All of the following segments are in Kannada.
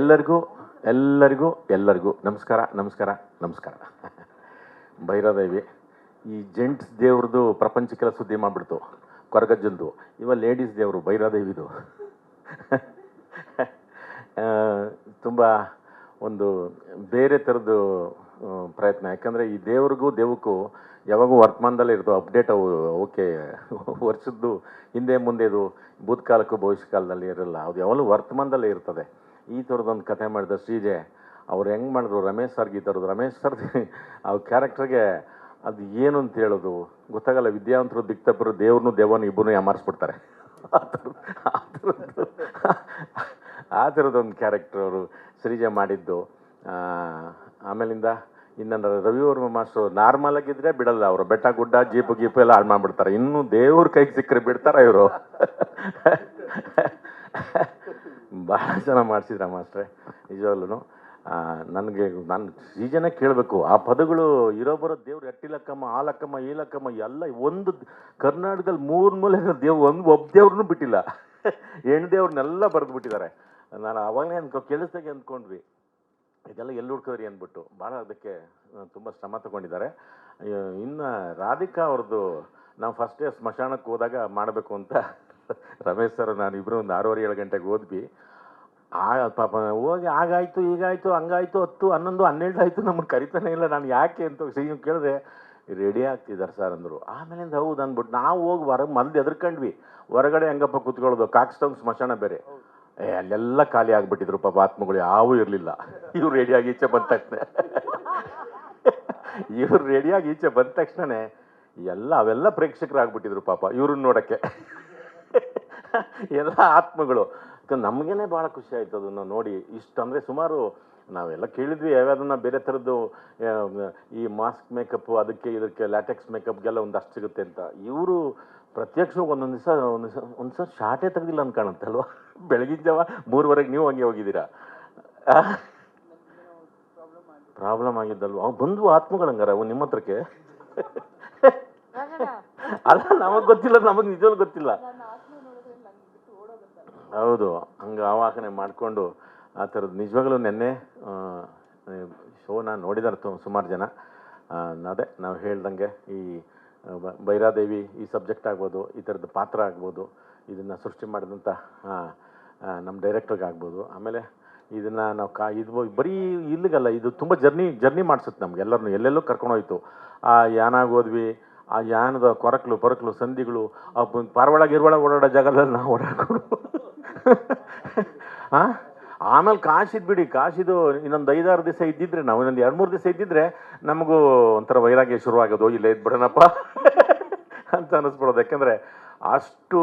ಎಲ್ಲರಿಗೂ ಎಲ್ಲರಿಗೂ ಎಲ್ಲರಿಗೂ ನಮಸ್ಕಾರ ನಮಸ್ಕಾರ ನಮಸ್ಕಾರ. ಭೈರಾದೇವಿ, ಈ ಜೆಂಟ್ಸ್ ದೇವ್ರದ್ದು ಪ್ರಪಂಚಕ್ಕೆಲ್ಲ ಸುದ್ದಿ ಮಾಡಿಬಿಡ್ತು, ಕೊರಗಜ್ಜಂದು. ಇವ ಲೇಡೀಸ್ ದೇವರು, ಭೈರಾದೇವಿದು. ತುಂಬ ಒಂದು ಬೇರೆ ಥರದ್ದು ಪ್ರಯತ್ನ. ಯಾಕಂದರೆ ಈ ದೇವ್ರಿಗೂ ದೇವಕ್ಕೂ ಯಾವಾಗೂ ವರ್ತಮಾನದಲ್ಲೇ ಇರ್ತವೆ ಅಪ್ಡೇಟ್ ಅವು ಓಕೆ ವರ್ಷದ್ದು ಹಿಂದೆ ಮುಂದೆದು, ಭೂತಕಾಲಕ್ಕೂ ಭವಿಷ್ಯಕಾಲದಲ್ಲಿ ಇರಲ್ಲ. ಅದು ಯಾವಾಗಲೂ ವರ್ತಮಾನದಲ್ಲೇ ಇರ್ತದೆ. ಈ ಥರದೊಂದು ಕಥೆ ಮಾಡಿದ ಶ್ರೀಜೆ ಅವ್ರು ಹೆಂಗೆ ಮಾಡಿದ್ರು? ರಮೇಶ್ ಸರ್ಗೆ ಈ ಥರದ್ದು. ರಮೇಶ್ ಸರ್ ಆ ಕ್ಯಾರೆಕ್ಟರ್ಗೆ ಅದು ಏನು ಅಂತ ಹೇಳೋದು? ಗೊತ್ತಾಗಲ್ಲ, ವಿದ್ಯಾವಂತರು ದಿಕ್ತಪ್ಪರು ದೇವ್ರನ್ನೂ ದೇವನು ಇಬ್ಬರನ್ನೂ ಯಾಮಾರಿಸ್ಬಿಡ್ತಾರೆ ಆ ಥರದ್ದು. ಆ ಕ್ಯಾರೆಕ್ಟರ್ ಅವರು ಶ್ರೀಜೆ ಮಾಡಿದ್ದು. ಆಮೇಲಿಂದ ಇನ್ನು ರವಿವರ್ಮ ಮಾಸ್ಟ್ರು ನಾರ್ಮಲ್ ಆಗಿದ್ರೆ ಬಿಡಲ್ಲ ಅವರು. ಬೆಟ್ಟ, ಗುಡ್ಡ, ಜೀಪು, ಗೀಪು ಎಲ್ಲ ಹಾಳು ಮಾಡಿಬಿಡ್ತಾರೆ. ಇನ್ನೂ ದೇವ್ರ ಕೈಗೆ ಸಿಕ್ಕರೆ ಬಿಡ್ತಾರ ಇವರು. ಭಾಳ ಜನ ಮಾಡಿಸಿದ್ರ ಮಾಸ್ಟ್ರೆ ನಿಜವಾಗ್ಲೂ ನನಗೆ ನನ್ನ ಸೀಜನೇ ಕೇಳಬೇಕು, ಆ ಪದಗಳು ಇರೋ ಬರೋ ದೇವ್ರು ಎಟ್ಟಿಲಕ್ಕಮ್ಮ ಆಲಕ್ಕಮ್ಮ ಏಲಕ್ಕಮ್ಮ, ಎಲ್ಲ ಒಂದು ಕರ್ನಾಟಕದಲ್ಲಿ ಮೂರು ಮೂಲೆ ದೇವ್, ಒಂದು ಒಬ್ಬ ದೇವ್ರನ್ನೂ ಬಿಟ್ಟಿಲ್ಲ. ಹೆಣ್ಣು ದೇವ್ರನ್ನೆಲ್ಲ ಬರೆದು ಬಿಟ್ಟಿದ್ದಾರೆ. ನಾನು ಅವಾಗಲೇ ಅನ್ಕೊ, ಕೇಳಿಸ್ದಾಗೆ ಅಂದ್ಕೊಂಡ್ವಿ ಇದೆಲ್ಲ ಎಲ್ಲಿ ಹುಡ್ಕೋರಿ ಅಂದ್ಬಿಟ್ಟು, ಭಾಳ ಅದಕ್ಕೆ ತುಂಬ ಶ್ರಮ ತಗೊಂಡಿದ್ದಾರೆ. ಇನ್ನು ರಾಧಿಕಾ ಅವ್ರದ್ದು, ನಾವು ಫಸ್ಟ್ ಸ್ಮಶಾನಕ್ಕೆ ಹೋದಾಗ ಮಾಡಬೇಕು ಅಂತ, ರಮೇಶ್ ಸರ್ ನಾನು ಇಬ್ಬರು ಒಂದು ಆರೂವರೆ ಏಳು ಗಂಟೆಗೆ ಹೋದ್ವಿ. ಆ ಪಾಪ, ಹೋಗಿ ಆಗಾಯ್ತು ಈಗಾಯ್ತು ಹಂಗಾಯ್ತು, ಹತ್ತು, ಹನ್ನೊಂದು, ಹನ್ನೆರಡು ಆಯಿತು ನಮಗೆ ಕರಿತಾನೆ ಇಲ್ಲ, ನಾನು ಯಾಕೆ ಅಂತ ಸಿ ಕೇಳಿದ್ರೆ, ರೆಡಿ ಆಗ್ತಿದ್ದಾರೆ ಸರ್, ಅಂದರು. ಆಮೇಲಿಂದ ಹೌದು ಅಂದ್ಬಿಟ್ಟು, ನಾವು ಹೋಗಿ ಹೊರಗೆ ಮಂದಿ ಎದ್ರಕಂಡ್ವಿ ಹೊರಗಡೆ ಹೆಂಗಪ್ಪ ಕೂತ್ಕೊಳ್ಳೋದು? ಕಾಕ್ಸ್ಟೌನ್, ಸ್ಮಶಾನ ಬೇರೆ. ಏ, ಅಲ್ಲೆಲ್ಲ ಖಾಲಿ ಆಗಿಬಿಟ್ಟಿದ್ರು, ಪಾಪ ಆತ್ಮಗಳು, ಯಾವೂ ಇರಲಿಲ್ಲ. ಇವ್ರು ರೆಡಿಯಾಗಿ ಈಚೆ ಬಂದ ತಕ್ಷಣ. ಇವ್ರು ರೆಡಿಯಾಗಿ ಈಚೆ ಬಂದ ತಕ್ಷಣನೇ, ಎಲ್ಲ, ಅವೆಲ್ಲ ಪ್ರೇಕ್ಷಕರಾಗ್ಬಿಟ್ಟಿದ್ರು, ಪಾಪ, ಇವ್ರನ್ನ ನೋಡೋಕ್ಕೆ. ಎಲ್ಲ ಆತ್ಮಗಳು. ಯಾಕಂದ್ರೆ ನಮಗೇನೆ ಭಾಳ ಖುಷಿ ಆಯ್ತು ಅದನ್ನು ನೋಡಿ. ಇಷ್ಟು ಅಂದರೆ ಸುಮಾರು ನಾವೆಲ್ಲ ಕೇಳಿದ್ವಿ ಯಾವ್ಯಾವುದನ್ನ ಬೇರೆ ಥರದ್ದು ಈ ಮಾಸ್ಕ್ ಮೇಕಪ್ ಅದಕ್ಕೆ ಇದಕ್ಕೆ ಲ್ಯಾಟೆಕ್ಸ್ ಮೇಕಪ್ಗೆಲ್ಲ ಒಂದಷ್ಟು ಸಿಗುತ್ತೆ ಅಂತ. ಇವರು ಪ್ರತ್ಯಕ್ಷವಾಗಿ ಒಂದೊಂದು ದಿವಸ ಒಂದು ದಿವಸ ಒಂದು ಸಲ ಶಾರ್ಟೇ ತೆಗ್ದಿಲ್ಲ ಅಂತ ಕಾಣುತ್ತೆ ಅಲ್ವಾ? ಬೆಳಗಿನ ಜಾವ ಮೂರುವರೆಗೆ ನೀವು ಹಂಗೆ ಹೋಗಿದ್ದೀರಾ? ಪ್ರಾಬ್ಲಮ್ ಆಗಿದ್ದಲ್ವ? ಅವು ಬಂದ್ವು ಆತ್ಮಗಳಂಗಾರ ಅವು ನಿಮ್ಮ ಹತ್ರಕ್ಕೆ? ಅಲ್ಲ ನಮಗೆ ಗೊತ್ತಿಲ್ಲ ನಮಗೆ ನಿಜವಾಗ್ಲೂ ಗೊತ್ತಿಲ್ಲ. ಹೌದು, ಹಂಗೆ ಆವಾಹನೆ ಮಾಡಿಕೊಂಡು ಆ ಥರದ್ದು. ನಿಜವಾಗ್ಲೂ ನೆನ್ನೆ ಶೋನ ನೋಡಿದಾರೆ ತು, ಸುಮಾರು ಜನ. ಅದೇ, ನಾವು ಹೇಳ್ದಂಗೆ ಈ ಭೈರಾದೇವಿ ಈ ಸಬ್ಜೆಕ್ಟ್ ಆಗ್ಬೋದು, ಈ ಥರದ ಪಾತ್ರ ಆಗ್ಬೋದು, ಇದನ್ನು ಸೃಷ್ಟಿ ಮಾಡಿದಂಥ ನಮ್ಮ ಡೈರೆಕ್ಟ್ರಿಗೆ ಆಗ್ಬೋದು. ಆಮೇಲೆ ಇದನ್ನು ನಾವು ಕಾ, ಇದು ಬರೀ ಇಲ್ಲಿಗಲ್ಲ, ಇದು ತುಂಬ ಜರ್ನಿ ಜರ್ನಿ ಮಾಡಿಸುತ್ತೆ ನಮ್ಗೆ ಎಲ್ಲರನ್ನು, ಎಲ್ಲೆಲ್ಲೋ ಕರ್ಕೊಂಡೋಯ್ತು ಆ, ಯಾನಾಗ ಹೋದ್ವಿ ಆ ಯಾನದ ಕೊರಕಲು, ಪೊರಕಲು, ಸಂಧಿಗಳು, ಆ ಪರವಳಗೆ ಪಾರ್ವಾಳ ಗಿರ್ವಾಳ ಓಡಾಡೋ ಜಾಗದಲ್ಲಿ ನಾವು ಓಡಾಡ್ಕೊಂಡು. ಹಾಂ ಆಮೇಲೆ ಕಾಶಿದ್ ಬಿಡಿ, ಕಾಶಿದು ಇನ್ನೊಂದು ಐದಾರು ದಿವಸ ಇದ್ದಿದ್ರೆ ನಾವು, ಇನ್ನೊಂದು ಎರಡು ಮೂರು ದಿವಸ ಇದ್ದಿದ್ರೆ ನಮಗೂ ಒಂಥರ ವೈರಾಗ್ಯ ಶುರುವಾಗೋದು, ಇಲ್ಲೇ ಇದ್ಬಿಡೋಣಪ್ಪ ಅಂತ ಅನ್ನಿಸ್ಬಿಡೋದು ಯಾಕೆಂದರೆ ಅಷ್ಟು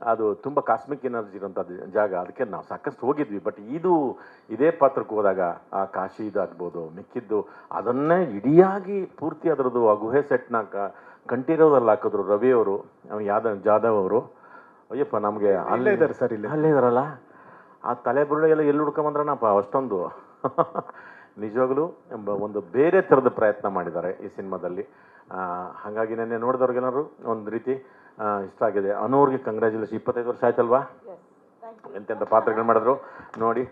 ಅದು ತುಂಬ ಕಾಸ್ಮಿಕ್ ಎನರ್ಜಿ ಇರೋಂಥ ಜಾಗ. ಅದಕ್ಕೆ ನಾವು ಸಾಕಷ್ಟು ಹೋಗಿದ್ವಿ. ಬಟ್ ಇದು ಇದೇ ಪಾತ್ರಕ್ಕೆ ಹೋದಾಗ ಆ ಕಾಶಿ ಇದಾಗ್ಬೋದು ಮಿಕ್ಕಿದ್ದು ಅದನ್ನೇ ಇಡಿಯಾಗಿ ಪೂರ್ತಿ ಅದರದ್ದು ಆ ಗುಹೆ ಸೆಟ್ನ ಕ ಕಂಠೀರವದಲ್ಲಿ ಹಾಕಿದ್ರು ರವಿಯವರು ಯಾದವ್ ಜಾಧವ್ ಅವರು. ಅಯ್ಯಪ್ಪ ನಮಗೆ ಅಲ್ಲೇ ಇದ್ದಾರೆ ಸರ್ ಇಲ್ಲಿ. ಅಲ್ಲೇ ಇದಾರಲ್ಲ ಆ ತಲೆ ಬುರುಡೆ ಎಲ್ಲ ಎಲ್ಲಿ ಹುಡ್ಕೊಂಬಂದ್ರನಪ್ಪ ಅಷ್ಟೊಂದು ನಿಜವಾಗ್ಲೂ ಎಂಬ ಒಂದು ಬೇರೆ ಥರದ ಪ್ರಯತ್ನ ಮಾಡಿದ್ದಾರೆ ಈ ಸಿನಿಮಾದಲ್ಲಿ. ನೆನ್ನೆ ನೋಡಿದವ್ರಿಗೆಲ್ಲರೂ ಒಂದು ರೀತಿ ಇಷ್ಟ ಆಗಿದೆ. ಅನೂರ್ಗೆ ಕಂಗ್ರ್ಯಾಚುಲೇಷನ್ ಇಪ್ಪತ್ತೈದು ವರ್ಷ ಆಯ್ತಲ್ವಾ? ಎಂತೆಂಥ ಪಾತ್ರಗಳು ಮಾಡಿದ್ರು? ನೋಡಿ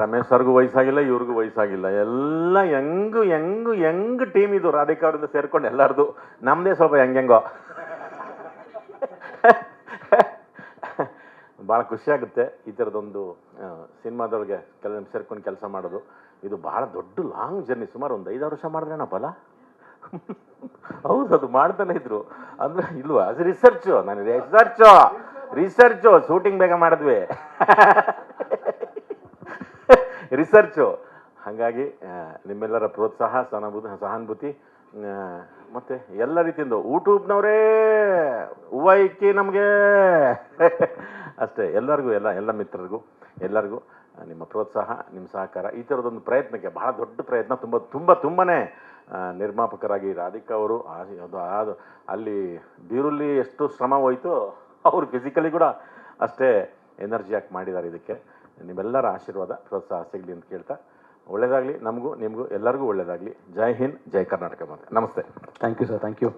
ರಮೇಶ್ ಸರ್ಗೂ ವಯಸ್ಸಾಗಿಲ್ಲ ಇವ್ರಿಗೂ ವಯಸ್ಸಾಗಿಲ್ಲ. ಎಲ್ಲ ಹೆಂಗು ಹೆಂಗು ಹೆಂಗ್ ಟೀಮ್ ಇದು? ರಾಧಿಕಾ ಅವರಿಂದ ಸೇರ್ಕೊಂಡು ಎಲ್ಲರದು. ನಮ್ಮದೇ ಸ್ವಲ್ಪ ಹೆಂಗೆಂಗೋ ಭಾಳ ಖುಷಿಯಾಗುತ್ತೆ ಈ ಥರದೊಂದು ಸಿನಿಮಾದೊಳಗೆ ಕೆಲ ಸೇರ್ಕೊಂಡು ಕೆಲಸ ಮಾಡೋದು. ಇದು ಭಾಳ ದೊಡ್ಡ ಲಾಂಗ್ ಜರ್ನಿ ಸುಮಾರು ಒಂದು ಐದಾರು ವರ್ಷ ಮಾಡಿದ್ರೇನಪ್ಪಲ್ಲ? ಹೌದು, ಅದು ಮಾಡ್ತಾನೆ ಇದ್ರು. ಅಂದ್ರೆ ಇಲ್ವಾ? ಅದು ರಿಸರ್ಚು ನಾನು ರಿಸರ್ಚು ರಿಸರ್ಚು ಶೂಟಿಂಗ್ ಬೇಗ ಮಾಡಿದ್ವಿ. ರಿಸರ್ಚು ಹಾಗಾಗಿ ನಿಮ್ಮೆಲ್ಲರ ಪ್ರೋತ್ಸಾಹ, ಸಹಾನುಭೂತಿ ಸಹಾನುಭೂತಿ ಮತ್ತೆ ಎಲ್ಲ ರೀತಿಯಿಂದ ಯೂಟ್ಯೂಬ್ನವರೇ ಹೂವ ಇಕ್ಕಿ ನಮಗೆ. ಅಷ್ಟೇ, ಎಲ್ಲರಿಗೂ, ಎಲ್ಲ ಎಲ್ಲ ಮಿತ್ರರಿಗೂ, ಎಲ್ಲರಿಗೂ ನಿಮ್ಮ ಪ್ರೋತ್ಸಾಹ, ನಿಮ್ಮ ಸಹಕಾರ, ಈ ಥರದೊಂದು ಪ್ರಯತ್ನಕ್ಕೆ ಬಹಳ ದೊಡ್ಡ ಪ್ರಯತ್ನ, ತುಂಬ ತುಂಬ, ತುಂಬನೇ ನಿರ್ಮಾಪಕರಾಗಿ ರಾಧಿಕಾ ಅವರು ಅದು ಅದು, ಅಲ್ಲಿ ಬೀರುಲ್ಲಿ ಎಷ್ಟು ಶ್ರಮ ಹೋಯ್ತು ಅವರು ಫಿಸಿಕಲಿ ಕೂಡ ಅಷ್ಟೇ ಎನರ್ಜಿ ಹಾಕಿ ಮಾಡಿದ್ದಾರೆ ಇದಕ್ಕೆ. ನಿಮ್ಮೆಲ್ಲರ ಆಶೀರ್ವಾದ, ಪ್ರೋತ್ಸಾಹ ಸಿಗಲಿ ಅಂತ ಕೇಳ್ತಾ ಒಳ್ಳೆಯದಾಗಲಿ ನಮಗೂ, ನಿಮಗೂ ಎಲ್ಲರಿಗೂ ಒಳ್ಳೆಯದಾಗಲಿ ಜೈ ಹಿಂದ್, ಜೈ ಕರ್ನಾಟಕ ಮತ್ತೆ ನಮಸ್ತೆ. Thank you sir thank you